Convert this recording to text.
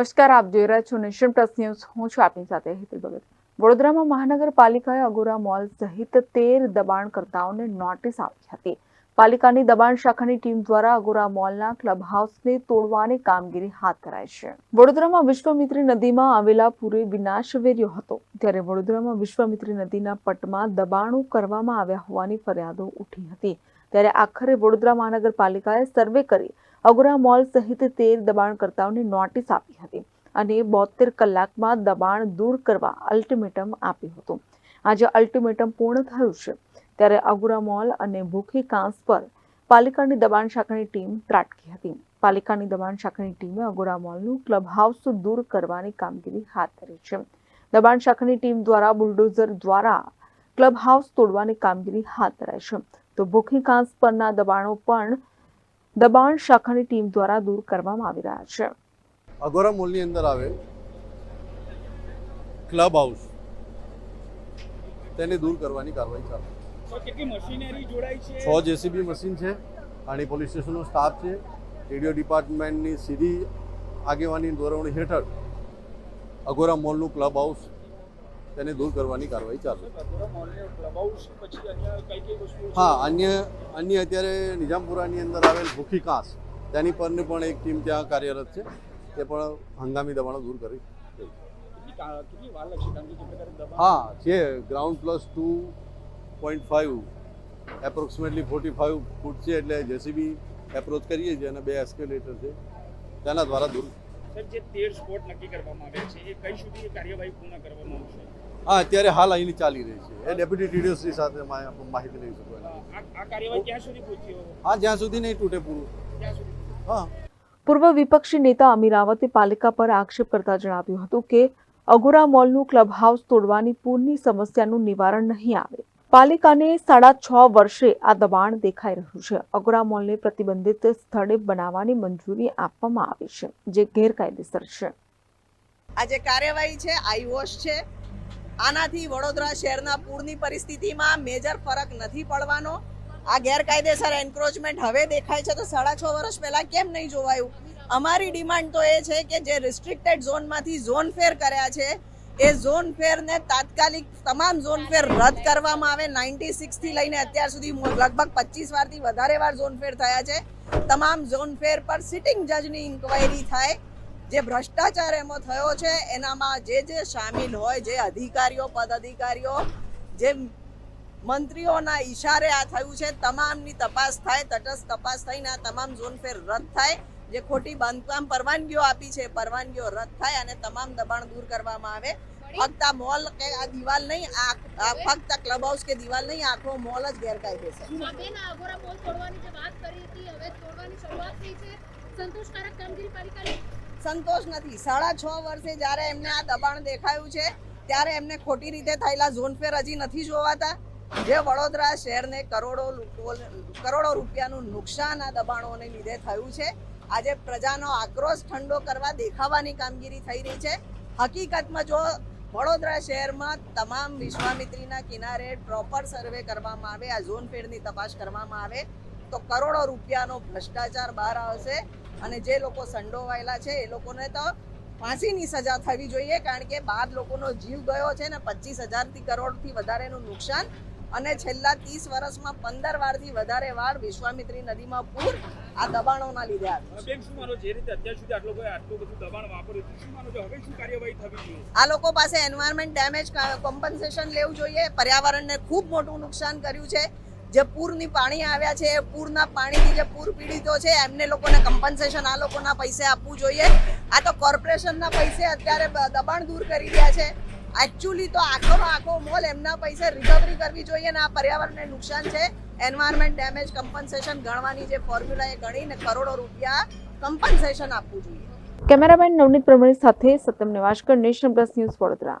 નમસ્કાર, આપ જોઈ રહ્યા છો નેશન પ્લસ ન્યૂઝ. હું છું આપની સાથે હેતલ ભગત. વડોદરામાં મહાનગરપાલિકાએ અગોરા મોલ સહિત તેર દબાણકર્તાઓને નોટિસ આપી હતી. પાલિકાની દબાણ શાખાની ટીમ દ્વારા અગોરા મોલના ક્લબ હાઉસને તોડવાની કામગીરી હાથ ધરાઈ છે. વડોદરામાં વિશ્વમિત્રી નદીમાં આવેલા પૂરે વિનાશ વેર્યો હતો. ત્યારે વડોદરામાં વિશ્વમિત્રી નદીના પટમાં દબાણો કરવામાં આવ્યા હોવાની ફરિયાદો ઉઠી હતી. ત્યારે આખરે વડોદરા મહાનગરપાલિકાએ સર્વે કરી અગોરા મોલ સહિત તેર દબાણકર્તાઓને નોટિસ આપી હતી અને બોતેર કલાકમાં દબાણ દૂર કરવા અલ્ટિમેટમ આપ્યું હતું. આજે અલ્ટિમેટમ પૂર્ણ થયું છે, ત્યારે અગોરા મોલ અને ભૂખી કાંસ પર પાલિકાની દબાણ શાખાની ટીમ ત્રાટકી હતી. પાલિકાની દબાણ શાખાની ટીમે અગોરા મોલનું ક્લબ હાઉસ દૂર કરવાની કામગીરી હાથ ધરી છે. દબાણ શાખાની ટીમ દ્વારા બુલડોઝર દ્વારા ક્લબ હાઉસ તોડવાની કામગીરી હાથ ધરાઈ છે. તો ભૂખી કાંસ પરના દબાણો પણ દબાણ શાખાની ટીમ દ્વારા દૂર કરવામાં આવી રહ્યા છે. અગોરા મોલની અંદર આવેલ ક્લબ હાઉસ તેને દૂર કરવાની કાર્યવાહી ચાલે કેટલી મશીનરી જોડાઈ છે? છ જેસીબી મશીન છે અને પોલીસ સ્ટેશનનો સ્ટાફ છે રેડિયો ડિપાર્ટમેન્ટની સીધી આગેવાની દોરવણી હેઠળ અગોરા મોલનું ક્લબ હાઉસ તેને દૂર કરવાની કાર્યવાહી ચાલુ? હા અન્ય અન્ય અત્યારે નિઝામપુરાની અંદર આવેલ ભૂખી કાંસ તેની પરની પણ એક ટીમ ત્યાં કાર્યરત છે તે પણ હંગામી દબાણો દૂર કરી હા છે. Ground plus two point five approximately forty five feet છે એટલે જેસીબી એપ્રોચ કરીએ છીએ અને બે એસ્કેલેટર છે તેના દ્વારા દૂર સર જે તેર સ્પોટ નક્કી કરવામાં આવ્યા છે એ કઈ સુધી કાર્યવાહી પૂર્ણ કરવામાં આવશે? હા અત્યારે હાલ અહીંની ચાલી રહી છે. એ ડેપ્યુટી ટીડીઓસી સાથે માહિતી લઈ શકો? હા જ્યાં સુધી નહીં તૂટે પૂરું. હા. પૂર્વ વિપક્ષી નેતા અમીર રાવતે પાલિકા પર આક્ષેપ કરતા જણાવ્યું હતું કે અગોરા મોલનું ક્લબ હાઉસ તોડવાની પૂરની સમસ્યાનું નિવારણ નહીં આવે. પાલિકાને સાડા છ વર્ષે આ દબાણ દેખાઈ રહ્યું છે. અગોરા મોલને પ્રતિબંધિત સ્થળે બનાવવાની મંજૂરી આપવામાં આવી છે જે ગેરકાયદેસર છે. આ જે કાર્યવાહી છે આઈવોશ છે આનાથી વડોદરા શહેરના પૂરની પરિસ્થિતિમાં મેજર ફરક નથી પડવાનો. આ ગેરકાયદેસર એન્ક્રોચમેન્ટ હવે દેખાય છે તો સાડા છ વર્ષ પહેલાં કેમ નહીં જોવાયું? અમારી ડિમાન્ડ તો એ છે કે જે રિસ્ટ્રિક્ટેડ ઝોનમાંથી ઝોન ફેર કર્યા છે, એ ઝોન ફેરને તાત્કાલિક તમામ ઝોન ફેર રદ કરવામાં આવે. નાઇન્ટી સિક્સથી લઈને અત્યાર સુધી લગભગ પચીસ વારથી વધારે વાર ઝોન ફેર થયા છે. તમામ ઝોન ફેર પર સિટિંગ જજની ઇન્ક્વાયરી થાય. જે ભ્રષ્ટાચાર એમાં થયો છે, એનામાં જે જે સામેલ હોય, જે અધિકારીઓ પદ અધિકારીઓ જે મંત્રીઓના ઈશારે આ થયું છે, તમામની તપાસ થાય, તટસ્થ તપાસ થઈને આ તમામ ઝોન ફેર રદ થાય. જે ખોટી બાંધકામ પરવાનગીઓ આપી છે, પરવાનગીઓ રદ થાય અને તમામ દબાણ દૂર કરવામાં આવે. ફક્ત આ મોલ કે આ દિવાલ નહીં, આ ફક્ત ક્લબ હાઉસ કે દિવાલ નહીં, આખો મોલ જ ગેરકાયદેસર. બેન આગોરા મોલ તોડવાની જે વાત કરી હતી, હવે તોડવાની શરૂઆત થઈ છે. સંતોષકારક કામગીરી પાલિકાની સંતોષ નથી. સાડા છ વર્ષે જ્યારે એમને આ દબાણ દેખાયું છે, ત્યારે એમને ખોટી રીતે થયેલા ઝોન ફેર હજી નથી જોવાતા. જે વડોદરા શહેરને કરોડો કરોડો રૂપિયાનું નુકસાન આ દબાણોને લીધે થયું છે. આજે પ્રજાનો આક્રોશ ઠંડો કરવા દેખાવાની કામગીરી થઈ રહી છે. હકીકતમાં જો વડોદરા શહેરમાં તમામ વિશ્વામિત્રીના કિનારે પ્રોપર સર્વે કરવામાં આવે, આ ઝોન ફેરની તપાસ કરવામાં આવે, તો કરોડો રૂપિયાનો ભ્રષ્ટાચાર બહાર આવશે. અને જે લોકો સંડોવાયેલા છે એ લોકોને તો ફાંસીની સજા થવી જોઈએ કારણ કે બાર લોકોનો જીવ ગયો છે ને પચીસ હજારથી કરોડથી વધારેનું નુકસાન. અને છેલ્લા ત્રીસ વર્ષમાં પંદર વારથી વધારે વાર વિશ્વામિત્રી નદીમાં પૂર આ દબાણોના લીધે આ લોકો પાસે એન્વાયરમેન્ટ ડેમેજ કોમ્પન્સેશન લેવું જોઈએ. પર્યાવરણને ખૂબ મોટું નુકસાન કર્યું છે. જે પૂરની પાણી આવ્યા છે, એ પૂરના પાણીથી જે પૂર પીડિતો છે, એમને લોકોને કમ્પન્સેશન આ લોકોના પૈસે આપવું જોઈએ. આ તો કોર્પોરેશનના પૈસે અત્યારે દબાણ દૂર કરી રહ્યા છે. એકચ્યુઅલી તો આખોનો આખો મોલ એમના પૈસે રિકવરી કરવી જોઈએ અને આ પર્યાવરણને નુકસાન છે. એન્વાયરમેન્ટ ડેમેજ કમ્પન્સેશન ગણવાની જે ફોર્મ્યુલા એ ગણીને કરોડો રૂપિયા કમ્પન્સેશન આપવું જોઈએ. કેમેરામેન નવનીત પ્રમાણી સાથે Satyam Nivaskar, national plus news Vadodara.